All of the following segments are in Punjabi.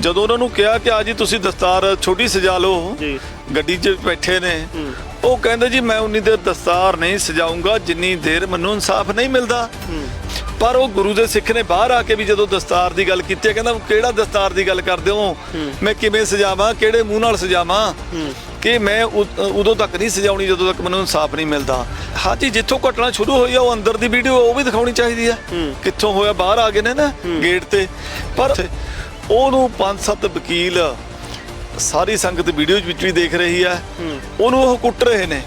ਜਦੋਂ ਉਹਨਾਂ ਨੂੰ ਕਿਹਾ ਕਿ ਆ ਜੀ ਤੁਸੀਂ ਦਸਤਾਰ ਛੋਟੀ ਸਜਾ ਲਓ ਜੀ। ਗੱਡੀ 'ਚ ਬੈਠੇ ਨੇ ਉਹ ਕਹਿੰਦੇ ਜੀ ਮੈਂ ਉਨੀ ਦੇਰ ਦਸਤਾਰ ਨਹੀਂ ਸਜਾਊਂਗਾ ਜਿੰਨੀ ਦੇਰ ਮੈਨੂੰ ਇਨਸਾਫ ਨਹੀਂ ਮਿਲਦਾ। ਪਰ ਉਹ ਗੁਰੂ ਦੇ ਸਿੱਖ ਨੇ ਬਾਹਰ ਆ ਕੇ ਵੀ ਜਦੋਂ ਦਸਤਾਰ ਦੀ ਗੱਲ ਕੀਤੀ ਕਹਿੰਦਾ ਕਿਹੜਾ ਦਸਤਾਰ ਦੀ ਗੱਲ ਕਰਦੇ ਹੋ? ਮੈਂ ਕਿਵੇਂ ਸਜਾਵਾਂ ਕਿਹੜੇ ਮੂੰਹ ਨਾਲ ਸਜਾਵਾਂ? ਕਿ ਮੈਂ ਉਦੋਂ ਤੱਕ ਨਹੀਂ ਸਜਾਉਣੀ ਜਦੋਂ ਤੱਕ ਮੈਨੂੰ ਇਨਸਾਫ ਨਹੀਂ ਮਿਲਦਾ? ਹਾਂਜੀ ਜਿੱਥੋਂ ਘਟਨਾ ਸ਼ੁਰੂ ਹੋਈ ਆ ਉਹ ਅੰਦਰ ਦੀ ਵੀਡੀਓ ਉਹ ਵੀ ਦਿਖਾਉਣੀ ਚਾਹੀਦੀ ਆ ਕਿੱਥੋਂ ਹੋਇਆ ਬਾਹਰ ਆ ਗਏ ਨੇ ਨਾ ਗੇਟ ਤੇ। ਪਰ ਉਹਨੂੰ ਪੰਜ ਸੱਤ ਵਕੀਲ ਸਾਰੀ ਸੰਗਤ ਵੀਡੀਓ ਵਿੱਚ ਵੀ ਦੇਖ ਰਹੀ ਆ। ਉਹਨੂੰ ਉਹ ਕੁੱਟ ਰਹੇ ਨੇ।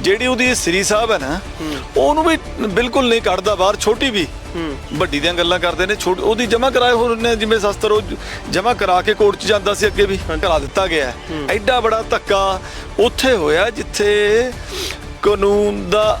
ਜਿਹੜੀ ਉਹਦੀ ਸ੍ਰੀ ਸਾਹਿਬ ਹੈ ਨਾ ਉਹਨੂੰ ਵੀ ਬਿਲਕੁਲ ਨਹੀਂ ਕੱਢਦਾ ਬਾਹਰ ਛੋਟੀ ਵੀ। ਵੱਡੀ ਦੀਆਂ ਗੱਲਾਂ ਕਰਦੇ ਨੇ ਛੋਟੀ ਉਹਦੀ ਜਮ੍ਹਾਂ ਕਰਾਏ ਹੋਏ ਨੇ ਜਿਵੇਂ ਸ਼ਸਤਰ ਉਹ ਜਮ੍ਹਾਂ ਕਰਾ ਕੇ ਕੋਰਟ 'ਚ ਜਾਂਦਾ ਸੀ ਅੱਗੇ ਵੀ ਕਰਾ ਦਿੱਤਾ ਗਿਆ। ਐਡਾ ਬੜਾ ਧੱਕਾ ਉੱਥੇ ਹੋਇਆ ਜਿੱਥੇ ਕਾਨੂੰਨ ਦਾ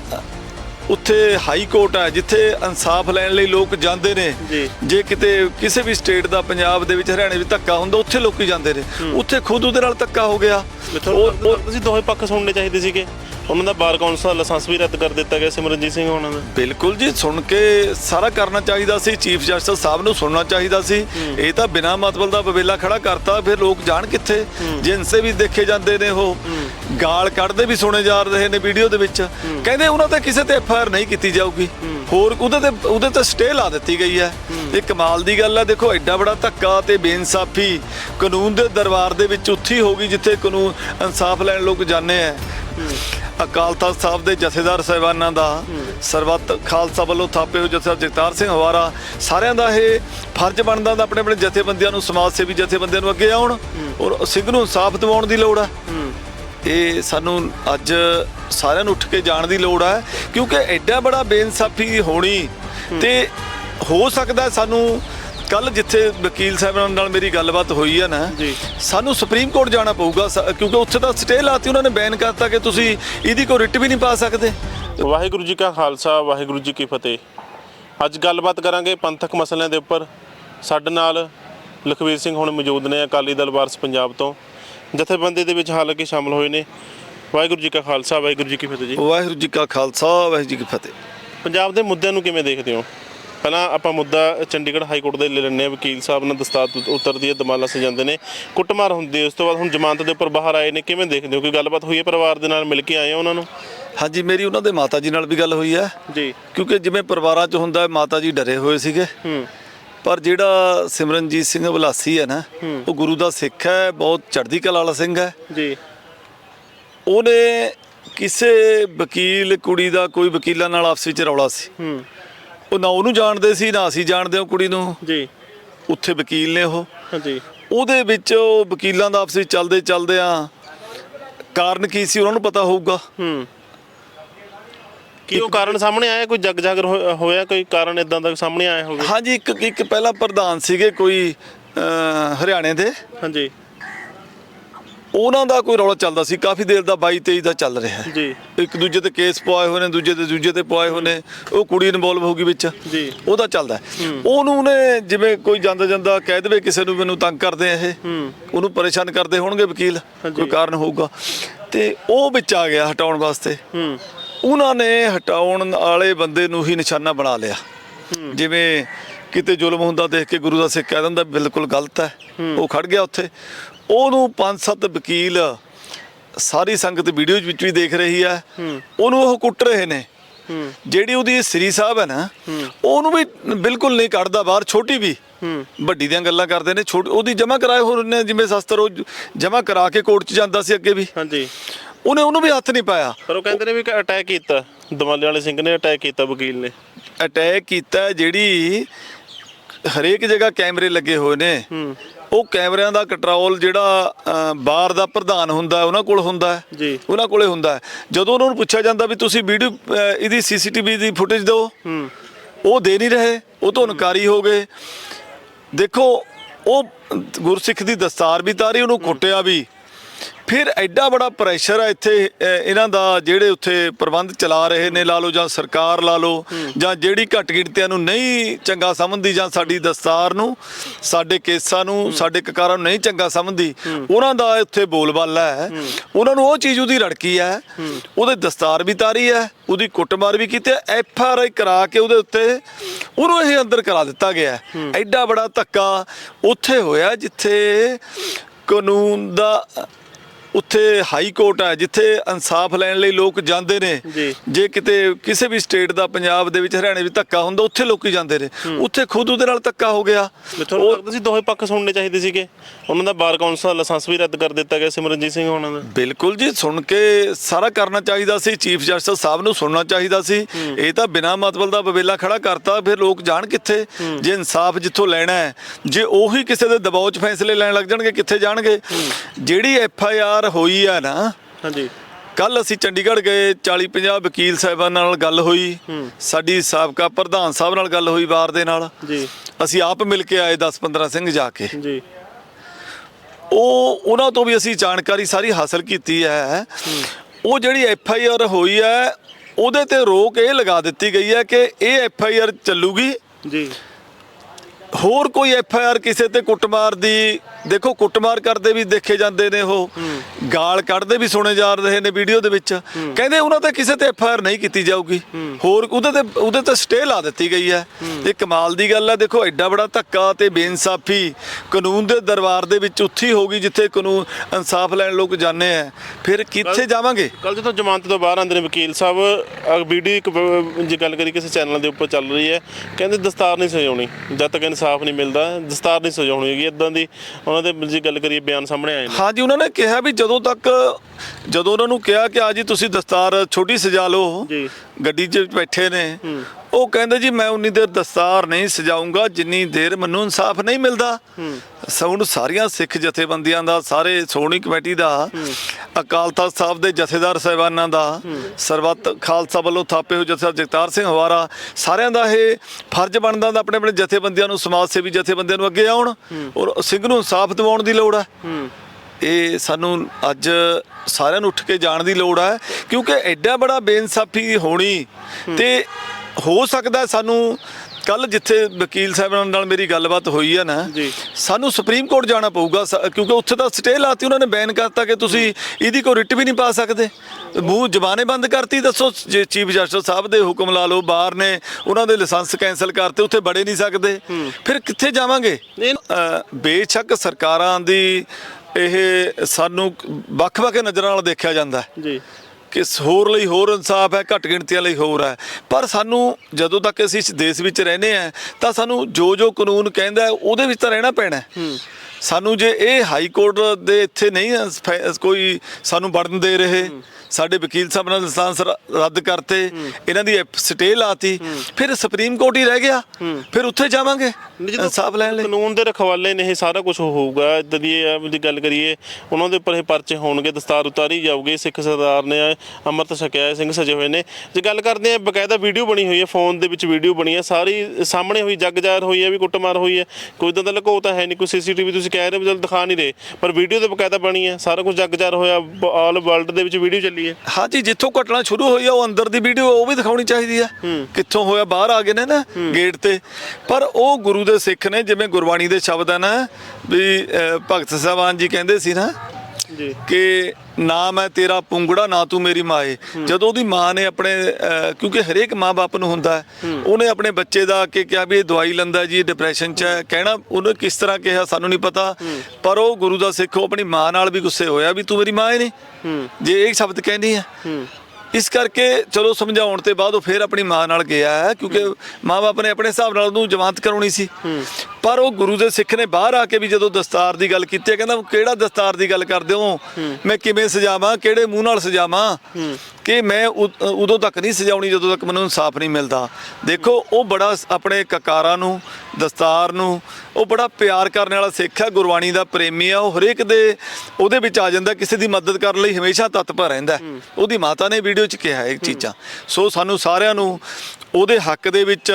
ਉੱਥੇ ਹਾਈ ਕੋਰਟ ਹੈ ਜਿੱਥੇ ਇਨਸਾਫ ਲੈਣ ਲਈ ਲੋਕ ਜਾਂਦੇ ਨੇ। ਜੀ। ਕਿਤੇ ਕਿਸੇ ਵੀ ਸਟੇਟ ਦਾ ਪੰਜਾਬ ਦੇ ਵਿੱਚ ਹਰਿਆਣੇ ਵਿੱਚ ਧੱਕਾ ਹੁੰਦਾ ਉੱਥੇ ਲੋਕੀ ਜਾਂਦੇ ਨੇ। ਉੱਥੇ ਖੁਦ ਉਹਦੇ ਨਾਲ ਧੱਕਾ ਹੋ ਗਿਆ। ਤੁਸੀਂ ਦੋਵੇਂ ਪੱਖ ਸੁਣਨੇ ਚਾਹੀਦੇ ਸੀਗੇ। ਉਹਨਾਂ ਦਾ ਬਾਰ ਕੌਂਸਲ ਦਾ ਲਾਇਸੈਂਸ ਵੀ ਰੱਦ ਕਰ ਦਿੱਤਾ ਗਿਆ ਸਿਮਰਨਜੀਤ ਸਿੰਘ ਉਹਨਾਂ ਦਾ। ਬਿਲਕੁਲ ਜੀ ਸੁਣ ਕੇ ਸਾਰਾ ਕਰਨਾ ਚਾਹੀਦਾ ਸੀ ਚੀਫ ਜਸਟਿਸ ਸਾਹਿਬ ਨੂੰ ਸੁਣਨਾ ਚਾਹੀਦਾ ਸੀ। ਇਹ ਤਾਂ ਬਿਨਾਂ ਮਤਲਬ ਦਾ ਬਵੇਲਾ ਖੜਾ ਕਰਤਾ ਫਿਰ ਲੋਕ ਜਾਣ ਕਿੱਥੇ? ਜਿੰਸੇ ਵੀ ਦੇਖੇ ਜਾਂਦੇ ਨੇ ਉਹ। ਗਾਲ ਕੱਢਦੇ ਵੀ ਸੁਣੇ ਜਾ ਰਹੇ ਨੇ ਵੀਡੀਓ ਦੇ ਵਿੱਚ। ਕਹਿੰਦੇ ਉਹਨਾਂ ਤੇ ਕਿਸੇ ਤੇ ਐਫ ਆਰ ਨਹੀਂ ਕੀਤੀ ਜਾਊਗੀ। ਹੋਰ ਉਹਦੇ ਤੇ ਉਹਦੇ ਤੇ ਸਟੇ ਲਾ ਦਿੱਤੀ ਗਈ ਹੈ। ਇਹ ਕਮਾਲ ਦੀ ਗੱਲ ਹੈ ਦੇਖੋ ਐਡਾ ਬੜਾ ਧੱਕਾ ਤੇ ਬੇਇਨਸਾਫੀ ਕਾਨੂੰਨ ਦੇ ਦਰਬਾਰ ਦੇ ਵਿੱਚ ਉੱਥੀ ਹੋਗੀ ਜਿੱਥੇ ਕਾਨੂੰਨ ਇਨਸਾਫ ਲੈਣ ਲੋਕ ਜਾਂਦੇ ਆ। ਅਕਾਲ ਤਖਤ ਸਾਹਿਬ ਦੇ ਜਥੇਦਾਰ ਸਾਹਿਬਾਨਾਂ ਦਾ, ਸਰਬੱਤ ਖਾਲਸਾ ਵੱਲੋਂ ਥਾਪੇ ਹੋਏ ਜਥੇਦਾਰ ਜਗਤਾਰ ਸਿੰਘ ਹਵਾਰਾ ਸਾਰਿਆਂ ਦਾ ਇਹ ਫਰਜ਼ ਬਣਦਾ ਦਾ ਆਪਣੇ ਆਪਣੇ ਜਥੇਬੰਦੀਆਂ ਨੂੰ, ਸਮਾਜ ਸੇਵੀ ਜਥੇਬੰਦੀਆਂ ਨੂੰ ਅੱਗੇ ਆਉਣ ਔਰ ਸਿੰਘ ਨੂੰ ਇਨਸਾਫ ਦਿਵਾਉਣ ਦੀ ਲੋੜ ਹੈ ਇਹ ਸਾਨੂੰ ਅੱਜ ਸਾਰਿਆਂ ਨੂੰ ਉੱਠ ਕੇ ਜਾਣ ਦੀ ਲੋੜ ਹੈ ਕਿਉਂਕਿ ਐਡਾ ਬੜਾ ਬੇਇਨਸਾਫੀ ਹੋਣੀ ਤੇ ਹੋ ਸਕਦਾ ਸਾਨੂੰ ਕੱਲ ਜਿੱਥੇ ਵਕੀਲ ਸਾਹਿਬਾਂ ਨਾਲ ਮੇਰੀ ਗੱਲਬਾਤ ਹੋਈ ਹੈ ਨਾ ਜੀ। ਸਾਨੂੰ ਸੁਪਰੀਮ ਕੋਰਟ ਜਾਣਾ ਪਊਗਾ ਸ- ਕਿਉਂਕਿ ਉੱਥੇ ਤਾਂ ਸਟੇ ਲਾਤੀ ਉਹਨਾਂ ਨੇ ਬੈਨ ਕਰਤਾ ਕਿ ਤੁਸੀਂ ਇਹਦੀ ਕੋਈ ਰਿਟ ਵੀ ਨਹੀਂ ਪਾ ਸਕਦੇ। ਵਾਹਿਗੁਰੂ ਜੀ ਕਾ ਖਾਲਸਾ ਵਾਹਿਗੁਰੂ ਜੀ ਕੀ ਫਤਿਹ। ਅੱਜ ਗੱਲਬਾਤ ਕਰਾਂਗੇ ਪੰਥਕ ਮਸਲਿਆਂ ਦੇ ਉੱਪਰ। ਸਾਡੇ ਨਾਲ ਲਖਵੀਰ ਸਿੰਘ ਹੁਣ ਮੌਜੂਦ ਨੇ ਅਕਾਲੀ ਦਲ ਵਾਰਸ ਪੰਜਾਬ ਤੋਂ। ਜਥੇਬੰਦੀ ਦੇ ਵਿੱਚ ਹਾਲਾਂਕਿ ਸ਼ਾਮਲ ਹੋਏ ਨੇ। ਵਾਹਿਗੁਰੂ ਜੀ ਕਾ ਖਾਲਸਾ ਵਾਹਿਗੁਰੂ ਜੀ ਕੀ ਫਤਿਹ ਜੀ। ਵਾਹਿਗੁਰੂ ਜੀ ਕਾ ਖਾਲਸਾ ਵਾਹਿਗੁਰੂ ਜੀ ਕੀ ਫਤਿਹ। ਪੰਜਾਬ ਦੇ ਮੁੱਦਿਆਂ ਨੂੰ ਕਿਵੇਂ ਦੇਖਦੇ ਹੋ? ਪਹਿਲਾਂ ਆਪਾਂ ਮੁੱਦਾ ਚੰਡੀਗੜ੍ਹ ਹਾਈ ਕੋਰਟ ਦੇ ਲੈ ਹਾਂ। ਵਕੀਲ ਸਾਹਿਬ ਨਾਲ ਦਸਤਾਰ ਉਤ- ਉਤਰਦੀ ਹੈ ਦਮਾਲਾ ਸਜਾਉਂਦੇ ਨੇ। ਕੁੱਟਮਾਰ ਹੁੰਦੀ ਹੈ। ਉਸ ਤੋਂ ਬਾਅਦ ਹੁਣ ਜ਼ਮਾਨਤ ਦੇ ਉੱਪਰ ਬਾਹਰ ਆਏ ਨੇ। ਕਿਵੇਂ ਦੇਖਦੇ ਹੋ? ਕੋਈ ਗੱਲਬਾਤ ਹੋਈ ਹੈ ਪਰਿਵਾਰ ਦੇ ਨਾਲ ਮਿਲ ਕੇ ਆਏ ਹੋ ਉਹਨਾਂ ਨੂੰ? ਹਾਂਜੀ ਮੇਰੀ ਉਹਨਾਂ ਦੇ ਮਾਤਾ ਜੀ ਨਾਲ ਵੀ ਗੱਲ ਹੋਈ ਹੈ। ਜੀ। ਕਿਉਂਕਿ ਜਿਵੇਂ ਪਰਿਵਾਰਾਂ 'ਚ ਹੁੰਦਾ ਹੈ ਮਾਤਾ ਜੀ ਡਰੇ ਹੋਏ ਸੀਗੇ। ਹੂੰ। ਪਰ ਜਿਹੜਾ ਸਿਮਰਨਜੀਤ ਸਿੰਘ ਬਲਾਸੀ ਹੈ ਨਾ ਉਹ ਗੁਰੂ ਦਾ ਸਿੱਖ ਹੈ ਬਹੁਤ ਚੜ੍ਹਦੀ ਕਲਾ ਵਾਲਾ ਸਿੰਘ ਹੈ। ਜੀ। ਉਹਨੇ ਕਿਸੇ ਵਕੀਲ ਕੁੜੀ ਦਾ ਕੋਈ ਵਕੀਲਾਂ ਨਾਲ ਆਪਸ ਵਿੱਚ ਰੌਲਾ ਸੀ। ਹੂੰ। ਉਹ ਨਾ ਉਹਨੂੰ ਜਾਣਦੇ ਸੀ ਨਾ ਅਸੀਂ ਜਾਣਦੇ ਹਾਂ ਕੁੜੀ ਨੂੰ। ਜੀ। ਉੱਥੇ ਵਕੀਲ ਨੇ ਉਹ। ਹਾਂਜੀ। ਉਹਦੇ ਵਿੱਚ ਉਹ ਵਕੀਲਾਂ ਦਾ ਆਪਸ ਵਿੱਚ ਚੱਲਦੇ ਚੱਲਦੇ ਆ। ਕਾਰਨ ਕੀ ਸੀ ਉਹਨਾਂ ਨੂੰ ਪਤਾ ਹੋਊਗਾ। ਹੂੰ। ਕੀ ਉਹ ਕਾਰਨ ਸਾਹਮਣੇ ਆਇਆ? ਕੋਈ ਜਗ ਜਾਗਰ ਹੋ- ਹੋਇਆ? ਕੋਈ ਕਾਰਨ ਇਦਾਂ ਦਾ ਸਾਹਮਣੇ ਆਇਆ ਹੋਵੇ? ਹਾਂਜੀ ਇੱਕ ਇੱਕ ਪਹਿਲਾਂ ਪ੍ਰਧਾਨ ਸੀਗੇ ਕੋਈ ਹਰਿਆਣੇ ਦੇ। ਹਾਂਜੀ। ਉਹਨਾਂ ਦਾ ਕੋਈ ਰੌਲਾ ਚੱਲਦਾ ਸੀ। ਕਾਫੀ ਦੇਰ ਦਾ 22 23 ਦਾ ਚੱਲ ਰਿਹਾ। ਹੈ ਜੀ। ਇੱਕ ਦੂਜੇ ਤੇ ਕੇਸ ਪਵਾਏ ਹੋਏ ਨੇ ਦੂਜੇ ਤੇ ਦੂਜੇ ਤੇ ਪਵਾਏ ਹੋਏ ਨੇ ਉਹ ਕੁੜੀ ਇਨਵੋਲਵ ਹੋ ਗਈ ਵਿੱਚ। ਜੀ। ਉਹਦਾ ਚੱਲਦਾ। ਉਹਨੂੰ ਨੇ ਜਿਵੇਂ ਕੋਈ ਜਾਂਦਾ ਜਾਂਦਾ ਕਹਿ ਦੇਵੇ ਕਿਸੇ ਨੂੰ ਮੈਨੂੰ ਤੰਗ ਕਰਦੇ ਆ ਇਹ। ਉਹਨੂੰ ਪਰੇਸ਼ਾਨ ਕਰਦੇ ਹੋਣਗੇ ਵਕੀਲ। ਕੋਈ ਕਾਰਨ ਹੋਊਗਾ। ਤੇ ਉਹ ਵਿੱਚ ਆ ਗਿਆ ਹਟਾਉਣ ਵਾਸਤੇ। ਹੂੰ। ਉਹਨਾਂ ਨੇ ਹਟਾਉਣ ਵਾਲੇ ਬੰਦੇ ਨੂੰ ਹੀ ਨਿਸ਼ਾਨਾ ਬਣਾ ਲਿਆ। ਜਿਵੇਂ ਕਿਤੇ ਜ਼ੁਲਮ ਹੁੰਦਾ ਦੇਖ ਕੇ ਗੁਰੂ ਦਾ ਸਿੱਖ ਕਹਿ ਦਿੰਦਾ ਬਿਲਕੁਲ ਗਲਤ ਹੈ। ਉਹ ਖੜ ਗਿਆ ਉੱਥੇ। ਉਹਨੂੰ ਪੰਜ ਸੱਤ ਵਕੀਲ ਸਾਰੀ ਸੰਗਤ ਵੀਡੀਓ ਵਿੱਚ ਵੀ ਦੇਖ ਰਹੀ ਹੈ। ਉਹਨੂੰ ਉਹ ਕੁੱਟ ਰਹੇ ਨੇ। ਜਿਹੜੀ ਉਹਦੀ ਸ੍ਰੀ ਸਾਹਿਬ ਹੈ ਨਾ ਉਹਨੂੰ ਵੀ ਬਿਲਕੁਲ ਨਹੀਂ ਕੱਢਦਾ ਬਾਹਰ ਛੋਟੀ ਵੀ। ਵੱਡੀ ਦੀਆਂ ਗੱਲਾਂ ਕਰਦੇ ਨੇ ਛੋਟੀ ਉਹਦੀ ਜਮ੍ਹਾਂ ਕਰਾਏ ਹੋਏ ਨੇ ਜਿਵੇਂ ਸ਼ਸਤਰ ਉਹ ਜਮ੍ਹਾਂ ਕਰਾ ਕੇ ਕੋਰਟ 'ਚ ਜਾਂਦਾ ਸੀ ਅੱਗੇ ਵੀ। ਹਾਂਜੀ। ਉਹਨੇ ਉਹਨੂੰ ਵੀ ਹੱਥ ਨਹੀਂ ਪਾਇਆ। ਪਰ ਉਹ ਕਹਿੰਦੇ ਨੇ ਵੀ ਅਟੈਕ ਕੀਤਾ। ਦਮਾਲੇ ਵਾਲੇ ਸਿੰਘ ਨੇ ਅਟੈਕ ਕੀਤਾ ਵਕੀਲ ਨੇ। ਅਟੈਕ ਕੀਤਾ ਜਿਹੜੀ ਹਰੇਕ ਜਗ੍ਹਾ ਕੈਮਰੇ ਲੱਗੇ ਹੋਏ ਨੇ। ਉਹ ਕੈਮਰਿਆਂ ਦਾ ਕੰਟਰੋਲ ਜਿਹੜਾ ਅਹ, ਬਾਰ ਦਾ ਪ੍ਰਧਾਨ ਹੁੰਦਾ ਉਹਨਾਂ ਕੋਲ ਹੁੰਦਾ ਹੈ। ਜੀ। ਉਹਨਾਂ ਕੋਲੇ ਹੁੰਦਾ ਹੈ। ਜਦੋਂ ਉਹਨਾਂ ਨੂੰ ਪੁੱਛਿਆ ਜਾਂਦਾ ਵੀ ਤੁਸੀਂ ਵੀਡੀਓ ਇਹਦੀ ਸੀਸੀਟੀਵੀ ਦੀ ਫੁਟੇਜ ਦਿਓ ਉਹ ਦੇ ਨਹੀਂ ਰਹੇ ਉਹ ਤੋਂ ਇਨਕਾਰੀ ਹੋ ਗਏ। ਦੇਖੋ ਉਹ ਗੁਰਸਿੱਖ ਦੀ ਦਸਤਾਰ ਵੀ ਤਾਰੀ ਉਹਨੂੰ ਕੁੱਟਿਆ ਵੀ। ਫਿਰ ਐਡਾ ਬੜਾ ਪ੍ਰੈਸ਼ਰ ਆ ਇੱਥੇ ਇਹਨਾਂ ਦਾ ਜਿਹੜੇ ਉੱਥੇ ਪ੍ਰਬੰਧ ਚਲਾ ਰਹੇ ਨੇ, ਲਾ ਲਓ ਜਾਂ ਸਰਕਾਰ ਲਾ ਲਓ ਜਾਂ ਜਿਹੜੀ ਘੱਟ ਗਿਣਤੀਆਂ ਨੂੰ ਨਹੀਂ ਚੰਗਾ ਸਮਝਦੀ ਜਾਂ ਸਾਡੀ ਦਸਤਾਰ ਨੂੰ, ਸਾਡੇ ਕੇਸਾਂ ਨੂੰ, ਸਾਡੇ ਕਕਾਰਾਂ ਨੂੰ ਨਹੀਂ ਚੰਗਾ ਸਮਝਦੀ, ਉਹਨਾਂ ਦਾ ਇੱਥੇ ਬੋਲਬਾਲਾ ਹੈ। ਉਹਨਾਂ ਨੂੰ ਉਹ ਚੀਜ਼ ਉਹਦੀ ਰੜਕੀ ਹੈ, ਉਹਦੇ ਦਸਤਾਰ ਵੀ ਤਾਰੀ ਹੈ, ਉਹਦੀ ਕੁੱਟਮਾਰ ਵੀ ਕੀਤੀ ਐਫ ਆਰ ਆਈ ਕਰਾ ਕੇ ਉਹਦੇ ਉੱਤੇ ਉਹਨੂੰ ਇਹ ਅੰਦਰ ਕਰਾ ਦਿੱਤਾ ਗਿਆ ਐਡਾ ਬੜਾ ਧੱਕਾ ਉੱਥੇ ਹੋਇਆ ਜਿੱਥੇ ਕਾਨੂੰਨ ਦਾ ਉੱਥੇ ਹਾਈ ਕੋਰਟ ਹੈ ਜਿੱਥੇ ਇਨਸਾਫ ਲੈਣ ਲਈ ਲੋਕ ਜਾਂਦੇ ਨੇ। ਜੀ। ਕਿਤੇ ਕਿਸੇ ਵੀ ਸਟੇਟ ਦਾ ਪੰਜਾਬ ਦੇ ਵਿੱਚ ਹਰਿਆਣੇ ਵਿੱਚ ਧੱਕਾ ਹੁੰਦਾ ਉੱਥੇ ਲੋਕੀ ਜਾਂਦੇ ਨੇ। ਉੱਥੇ ਖੁਦ ਉਹਦੇ ਨਾਲ ਧੱਕਾ ਹੋ ਗਿਆ। ਤੁਹਾਨੂੰ ਲੱਗਦਾ ਸੀ ਦੋਹੇ ਪੱਖ ਸੁਣਨੇ ਚਾਹੀਦੇ ਸੀਗੇ? ਉਹਨਾਂ ਦਾ ਬਾਰ ਕੌਂਸਲ ਦਾ ਲਾਇਸੈਂਸ ਵੀ ਰੱਦ ਕਰ ਦਿੱਤਾ ਗਿਆ ਸਿਮਰਨਜੀਤ ਸਿੰਘ ਹੋਣਾ ਦਾ। ਬਿਲਕੁਲ ਜੀ ਸੁਣ ਕੇ ਸਾਰਾ ਕਰਨਾ ਚਾਹੀਦਾ ਸੀ ਚੀਫ ਜਸਟਿਸ ਸਾਹਿਬ ਨੂੰ ਸੁਣਨਾ ਚਾਹੀਦਾ ਸੀ। ਇਹ ਤਾਂ ਬਿਨਾਂ ਮਤਲਬ ਦਾ ਬਵੇਲਾ ਖੜਾ ਕਰਤਾ ਫਿਰ ਲੋਕ ਜਾਣ ਕਿੱਥੇ? ਜੇ ਇਨਸਾਫ ਜਿੱਥੋਂ ਲੈਣਾ ਹੈ ਜੇ ਉਹੀ ਕਿਸੇ ਦੇ ਦਬਾਅ 'ਚ ਫੈਸਲੇ ਲੈਣ ਲੱਗ ਜਾਣਗੇ ਕਿੱਥੇ ਜਾਣਗੇ? ਜਿਹੜੀ ਐਫ ਆਈ ਆਰ ਹੋਈ ਆ ਨਾ ਹਾਂਜੀ। ਕੱਲ ਅਸੀਂ ਚੰਡੀਗੜ੍ਹ ਗਏ 40 50 ਵਕੀਲ ਸਾਹਿਬਾਨਾਂ ਨਾਲ ਗੱਲ ਹੋਈ। ਸਾਡੀ ਸਾਬਕਾ ਪ੍ਰਧਾਨ ਸਾਹਿਬ ਨਾਲ ਗੱਲ ਹੋਈ ਵਾਰ ਦੇ ਨਾਲ। ਜੀ। ਅਸੀਂ ਆਪ ਮਿਲ ਕੇ ਆਏ 10 15 ਸਿੰਘ ਜਾ ਕੇ। ਜੀ। ਉਹ ਉਹਨਾਂ ਤੋਂ ਵੀ ਅਸੀਂ ਜਾਣਕਾਰੀ ਸਾਰੀ ਹਾਸਲ ਕੀਤੀ ਹੈ। ਉਹ ਜਿਹੜੀ ਐਫ ਆਈ ਆਰ ਹੋਈ ਹੈ ਉਹਦੇ ਤੇ ਰੋਕ ਇਹ ਲਗਾ ਦਿੱਤੀ ਗਈ ਹੈ ਕਿ ਇਹ ਐਫ ਆਈ ਆਰ ਚੱਲੂਗੀ। ਜੀ। ਹੋਰ ਕੋਈ ਐਫ ਆਈ ਆਰ ਕਿਸੇ ਤੇ ਕੁੱਟਮਾਰ ਦੀ ਦੇਖੋ ਕੁੱਟਮਾਰ ਕਰਦੇ ਵੀ ਦੇਖੇ ਜਾਂਦੇ ਨੇ ਉਹ। ਗਾਲ ਕੱਢਦੇ ਵੀ ਸੁਣੇ ਜਾ ਰਹੇ ਨੇ ਵੀਡੀਓ ਦੇ ਵਿੱਚ। ਕਹਿੰਦੇ ਉਹਨਾਂ ਤੇ ਕਿਸੇ ਤੇ ਐਫ ਆਈ ਆਰ ਨਹੀਂ ਕੀਤੀ ਜਾਊਗੀ। ਹੋਰ ਉਹਦੇ ਤੇ ਉਹਦੇ ਤੇ ਸਟੇ ਲਾ ਦਿੱਤੀ ਗਈ ਹੈ। ਇਹ ਕਮਾਲ ਦੀ ਗੱਲ ਹੈ ਦੇਖੋ ਐਡਾ ਬੜਾ ਧੱਕਾ ਤੇ ਬੇਇਨਸਾਫੀ ਕਾਨੂੰਨ ਦੇ ਦਰਬਾਰ ਦੇ ਵਿੱਚ ਉੱਥੀ ਹੋਗੀ ਜਿੱਥੇ ਕਾਨੂੰਨ ਇਨਸਾਫ ਲੈਣ ਲੋਕ ਜਾਂਦੇ ਆ ਫਿਰ ਕਿੱਥੇ ਜਾਵਾਂਗੇ? ਕੱਲ ਜਦੋਂ ਜ਼ਮਾਨਤ ਤੋਂ ਬਾਹਰ ਆਂਦੇ ਨੇ ਵਕੀਲ ਸਾਹਿਬ ਵੀਡੀਓ ਜੇ ਗੱਲ ਕਰੀ ਕਿਸੇ ਚੈਨਲ ਦੇ ਉੱਪਰ ਚੱਲ ਰਹੀ ਹੈ। ਕਹਿੰਦੇ ਦਸਤਾਰ ਨਹੀਂ ਸਜਾਉਣੀ ਜਦ ਤੱਕ ਇਨਸਾਫ ਨਹੀਂ ਮਿਲਦਾ ਦਸਤਾਰ ਨਹੀਂ ਸਜਾਉਣੀ ਹੈਗੀ ਇਦਾਂ ਦੀ ਉਹਨਾਂ ਦੇ ਜੇ ਗੱਲ ਕਰੀਏ ਬਿਆਨ ਸਾਹਮਣੇ ਆਏ ਨੇ ਹਾਂਜੀ ਉਹਨਾਂ ਨੇ ਕਿਹਾ ਵੀ ਜਦੋਂ ਤੱਕ ਜਦੋਂ ਉਹਨਾਂ ਨੂੰ ਕਿਹਾ ਕਿ ਆ ਜੀ ਤੁਸੀਂ ਦਸਤਾਰ ਛੋਟੀ ਸਜਾ ਲਓ ਜੀ। ਗੱਡੀ 'ਚ ਬੈਠੇ ਨੇ ਉਹ ਕਹਿੰਦੇ ਜੀ, ਮੈਂ ਉਨੀ ਦੇਰ ਦਸਤਾਰ ਨਹੀਂ ਸਜਾਊਂਗਾ, ਜਿੰਨੀ ਦੇਰ ਮੈਨੂੰ ਇਨਸਾਫ ਨਹੀਂ ਮਿਲਦਾ। ਸੌਣ ਸਾਰੀਆਂ ਸਿੱਖ ਜਥੇਬੰਦੀਆਂ ਦਾ, ਸਾਰੇ ਸੋਹਣੀ ਕਮੇਟੀ ਦਾ ਅਕਾਲ ਤਖਤ ਸਾਹਿਬ ਦੇ ਜਥੇਦਾਰ ਸਾਹਿਬਾਨਾਂ ਦਾ, ਸਰਬੱਤ ਖਾਲਸਾ ਵੱਲੋਂ ਥਾਪੇ ਹੋਏ ਜਥੇਦਾਰ ਜਗਤਾਰ ਸਿੰਘ ਹਵਾਰਾ, ਸਾਰਿਆਂ ਦਾ ਇਹ ਫਰਜ਼ ਬਣਦਾ ਦਾ ਆਪਣੇ ਆਪਣੇ ਜਥੇਬੰਦੀਆਂ ਨੂੰ, ਸਮਾਜ ਸੇਵੀ ਜਥੇਬੰਦੀਆਂ ਨੂੰ ਅੱਗੇ ਆਉਣ ਔਰ ਸਿੰਘ ਨੂੰ ਇਨਸਾਫ ਦਿਵਾਉਣ ਦੀ ਲੋੜ ਹੈ। ਇਹ ਸਾਨੂੰ ਅੱਜ ਸਾਰਿਆਂ ਨੂੰ ਉੱਠ ਕੇ ਜਾਣ ਦੀ ਲੋੜ ਹੈ, ਕਿਉਂਕਿ ਐਡਾ ਬੜਾ ਬੇਇਨਸਾਫੀ ਹੋਣੀ ਤੇ ਹੋ ਸਕਦਾ ਸਾਨੂੰ ਕੱਲ ਜਿੱਥੇ ਵਕੀਲ ਸਾਹਿਬਾਨ ਨਾਲ ਮੇਰੀ ਗੱਲਬਾਤ ਹੋਈ ਹੈ ਨਾ। ਸਾਨੂੰ ਸੁਪਰੀਮ ਕੋਰਟ ਜਾਣਾ ਪਊਗਾ ਕਿਉਂਕਿ ਉੱਥੇ ਤਾਂ ਸਟੇ ਲਾਤੀ ਉਹਨਾਂ ਨੇ ਬੈਨ ਕਰਤਾ ਕਿ ਤੁਸੀਂ ਇਹਦੀ ਕੋਈ ਰਿਟ ਵੀ ਨਹੀਂ ਪਾ ਸਕਦੇ। ਮੂੰਹ ਜ਼ਬਾਨੇ ਬੰਦ ਕਰਤੀ ਦੱਸੋ ਜੇ ਚੀਫ ਜਸਟਿਸ ਸਾਹਿਬ ਦੇ ਹੁਕਮ ਲਾ ਲਓ ਬਾਹਰ ਨੇ ਉਹਨਾਂ ਦੇ ਲਾਇਸੈਂਸ ਕੈਨਸਲ ਕਰਤੇ ਉੱਥੇ ਬੜੇ ਨਹੀਂ ਸਕਦੇ। ਫਿਰ ਕਿੱਥੇ ਜਾਵਾਂਗੇ? ਬੇਸ਼ੱਕ ਸਰਕਾਰਾਂ ਦੀ ਇਹ ਸਾਨੂੰ ਵੱਖ-ਵੱਖ ਨਜ਼ਰਾਂ ਨਾਲ ਦੇਖਿਆ ਜਾਂਦਾ। ਜੀ। ਕਿ ਹੋਰ ਲਈ ਹੋਰ ਇਨਸਾਫ ਹੈ ਘੱਟ ਗਿਣਤੀਆਂ ਲਈ ਹੋਰ ਹੈ। ਪਰ ਸਾਨੂੰ ਜਦੋਂ ਤੱਕ ਅਸੀਂ ਇਸ ਦੇਸ਼ ਵਿੱਚ ਰਹਿੰਦੇ ਆ ਤਾਂ ਸਾਨੂੰ ਜੋ ਜੋ ਕਾਨੂੰਨ ਕਹਿੰਦਾ ਉਹਦੇ ਵਿੱਚ ਤਾਂ ਰਹਿਣਾ ਪੈਣਾ। ਸਾਨੂੰ ਜੇ ਇਹ ਹਾਈ ਕੋਰਟ ਦੇ ਇੱਥੇ ਨਹੀਂ ਕੋਈ ਸਾਨੂੰ ਵੜਨ ਦੇ ਰਹੇ ਸਾਡੇ ਵਕੀਲ ਸਾਹਿਬ ਨਾਲ ਲਾਇਸੈਂਸ ਰੱਦ ਕਰਤੇ ਇਹਨਾਂ ਦੀ ਸਟੇ ਲਾਤੀ ਫਿਰ ਸੁਪਰੀਮ ਕੋਰਟ ਹੀ ਰਹਿ ਗਿਆ ਫਿਰ ਉੱਥੇ ਜਾਵਾਂਗੇ ਇਨਸਾਫ ਲੈਣ ਲਈ। ਕਾਨੂੰਨ ਦੇ ਰਖਵਾਲੇ ਨੇ ਇਹ ਸਾਰਾ ਕੁਝ ਹੋਊਗਾ ਇਦਾਂ ਦੀ ਗੱਲ ਕਰੀਏ ਉਹਨਾਂ ਦੇ ਉੱਪਰ ਇਹ ਪਰਚੇ ਹੋਣਗੇ ਦਸਤਾਰ ਉਤਾਰੀ ਜਾਊਗੀ ਸਿੱਖ ਸਰਦਾਰ ਨੇ ਅੰਮ੍ਰਿਤ ਛਕਿਆ ਸਿੰਘ ਸਜੇ ਹੋਏ ਨੇ। ਜੇ ਗੱਲ ਕਰਦੇ ਆ ਬਕਾਇਦਾ ਵੀਡੀਓ ਬਣੀ ਹੋਈ ਹੈ ਫੋਨ ਦੇ ਵਿੱਚ ਵੀਡੀਓ ਬਣੀ ਹੈ ਸਾਰੀ ਸਾਹਮਣੇ ਹੋਈ ਜੱਗ ਜ਼ਾਹਰ ਹੋਈ ਹੈ ਵੀ ਕੁੱਟਮਾਰ ਹੋਈ ਹੈ ਕੋਈ ਤਾਂ ਲਕੋ ਤਾਂ ਹੈ ਨਹੀਂ ਕੋਈ ਸੀਸੀਟੀਵੀ ਤੁਸੀਂ ਕਹਿ ਰਹੇ ਹੋ ਚੱਲ ਦਿਖਾ ਨਹੀਂ ਰਹੇ ਪਰ ਵੀਡੀਓ ਤੇ ਬਕਾਇਦਾ ਬਣੀ ਹੈ ਸਾਰਾ ਕੁਝ ਜੱਗ ਜ਼ਾਹਰ ਹੋਇਆ ਆਲ ਵਰਲਡ ਦੇ ਵਿੱਚ ਵੀਡੀਓ ਚੱਲੀ ਹੈ। ਹਾਂਜੀ ਜਿੱਥੋਂ ਘਟਨਾ ਸ਼ੁਰੂ ਹੋਈ ਆ ਉਹ ਅੰਦਰ ਦੀ ਵੀਡੀਓ ਉਹ ਵੀ ਦਿਖਾਉਣੀ ਚਾਹੀਦੀ ਆ। ਕਿੱਥੋਂ ਹੋਇਆ ਬਾਹਰ ਆ ਗਏ ਨੇ ਨਾ ਗੇਟ ਤੇ। ਪਰ ਉਹ ਗੁਰੂ ਦੇ ਸਿੱਖ ਨੇ ਜਿਵੇਂ ਗੁਰਬਾਣੀ ਦੇ ਸ਼ਬਦ ਆ ਨਾ ਵੀ ਭਗਤ ਸਾਹਿਬਾਨ ਜੀ ਕਹਿੰਦੇ ਸੀ ਨਾ ਕਿ ਨਾ ਮੈਂ ਤੇਰਾ ਪੁੰਗੜਾ ਨਾ ਤੂੰ ਮੇਰੀ ਮਾਏ। ਜਦੋਂ ਉਹਦੀ ਮਾਂ ਨੇ ਆਪਣੇ ਕਿਉਂਕਿ ਹਰੇਕ ਮਾਂ-ਬਾਪ ਨੂੰ ਹੁੰਦਾ ਉਹਨੇ ਆਪਣੇ ਬੱਚੇ ਦਾ ਕਿ ਕਿਹਾ ਵੀ ਇਹ ਦਵਾਈ ਲੈਂਦਾ ਜੀ ਡਿਪਰੈਸ਼ਨ 'ਚ ਹੈ। ਕਹਿਣਾ ਉਹਨੇ ਕਿਸ ਤਰ੍ਹਾਂ ਕਿਹਾ ਸਾਨੂੰ ਨਹੀਂ ਪਤਾ। ਪਰ ਉਹ ਗੁਰੂ ਦਾ ਸਿੱਖ ਉਹ ਆਪਣੀ ਮਾਂ ਨਾਲ ਵੀ ਗੁੱਸੇ ਹੋਇਆ ਵੀ ਤੂੰ ਮੇਰੀ ਮਾਂ ਹੀ ਨਹੀਂ। ਜੇ ਇਹ ਸ਼ਬਦ ਕਹਿੰਦੀ ਹੈ। ਇਸ ਕਰਕੇ ਚਲੋ ਸਮਝਾਉਣ ਤੇ ਬਾਅਦ ਉਹ ਫਿਰ ਆਪਣੀ ਮਾਂ ਨਾਲ ਗਿਆ ਕਿਉਂਕਿ ਮਾਂ-ਬਾਪ ਨੇ ਆਪਣੇ ਹਿਸਾਬ ਨਾਲ ਉਹਨੂੰ ਜਮਾਨਤ ਕਰਾਉਣੀ ਸੀ। ਪਰ ਉਹ ਗੁਰੂ ਦੇ ਸਿੱਖ ਨੇ ਬਾਹਰ ਆ ਕੇ ਵੀ ਜਦੋਂ ਦਸਤਾਰ ਦੀ ਗੱਲ ਕੀਤੀ ਹੈ, ਕਹਿੰਦਾ ਕਿਹੜਾ ਦਸਤਾਰ ਦੀ ਗੱਲ ਕਰਦੇ ਹੋ? ਮੈਂ ਕਿਵੇਂ ਸਜਾਵਾਂ? ਕਿਹੜੇ ਮੂੰਹ ਨਾਲ ਸਜਾਵਾਂ? ਕਿ ਮੈਂ ਉਦ- ਤੱਕ ਨਹੀਂ ਸਜਾਉਣੀ ਜਦੋਂ ਤੱਕ ਮੈਨੂੰ ਇਨਸਾਫ ਨਹੀਂ ਮਿਲਦਾ। ਦੇਖੋ ਉਹ ਬੜਾ ਆਪਣੇ ਕਕਾਰਾਂ ਨੂੰ ਦਸਤਾਰ ਨੂੰ ਉਹ ਬੜਾ ਪਿਆਰ ਕਰਨ ਵਾਲਾ ਸਿੱਖ ਹੈ ਗੁਰਬਾਣੀ ਦਾ ਪ੍ਰੇਮੀ ਆ ਉਹ ਹਰੇਕ ਦੇ ਉਹਦੇ ਵਿੱਚ ਆ ਜਾਂਦਾ ਕਿਸੇ ਦੀ ਮਦਦ ਕਰਨ ਲਈ ਹਮੇਸ਼ਾ ਤਤਪਰ ਰਹਿੰਦਾ। ਉਹਦੀ ਮਾਤਾ ਨੇ ਵੀਡੀਓ 'ਚ ਕਿਹਾ ਇਹ ਚੀਜ਼ਾਂ। ਸੋ ਸਾਨੂੰ ਸਾਰਿਆਂ ਨੂੰ ਉਹਦੇ ਹੱਕ ਦੇ ਵਿੱਚ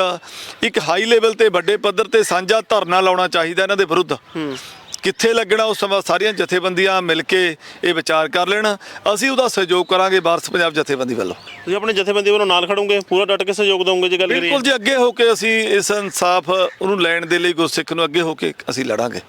ਇੱਕ ਹਾਈ ਲੈਵਲ ਤੇ ਵੱਡੇ ਪੱਧਰ ਤੇ ਸਾਂਝਾ ਧਰਨਾ ਲਾਉਣਾ ਚਾਹੀਦਾ ਇਹਨਾਂ ਦੇ ਵਿਰੁੱਧ। ਕਿੱਥੇ ਲੱਗਣਾ ਉਸ ਸਮਾਂ ਸਾਰੀਆਂ ਜਥੇਬੰਦੀਆਂ ਮਿਲ ਕੇ ਇਹ ਵਿਚਾਰ ਕਰ ਲੈਣ। ਅਸੀਂ ਉਹਦਾ ਸਹਿਯੋਗ ਕਰਾਂਗੇ ਵਾਰਸ ਪੰਜਾਬ ਜਥੇਬੰਦੀ ਵੱਲੋਂ। ਤੁਸੀਂ ਆਪਣੇ ਜਥੇਬੰਦੀ ਵੱਲੋਂ ਨਾਲ ਖੜੋਗੇ? ਪੂਰਾ ਡਟ ਕੇ ਸਹਿਯੋਗ ਦੋਗੇ ਜੇ ਗੱਲ ਕਰੀਏ। ਬਿਲਕੁਲ ਜੀ ਅੱਗੇ ਹੋ ਕੇ ਅਸੀਂ ਇਸ ਇਨਸਾਫ ਉਹਨੂੰ ਲੈਣ ਦੇ ਲਈ ਗੁਰਸਿੱਖ ਨੂੰ ਅੱਗੇ ਹੋ ਕੇ ਅਸੀਂ ਲੜਾਂਗੇ।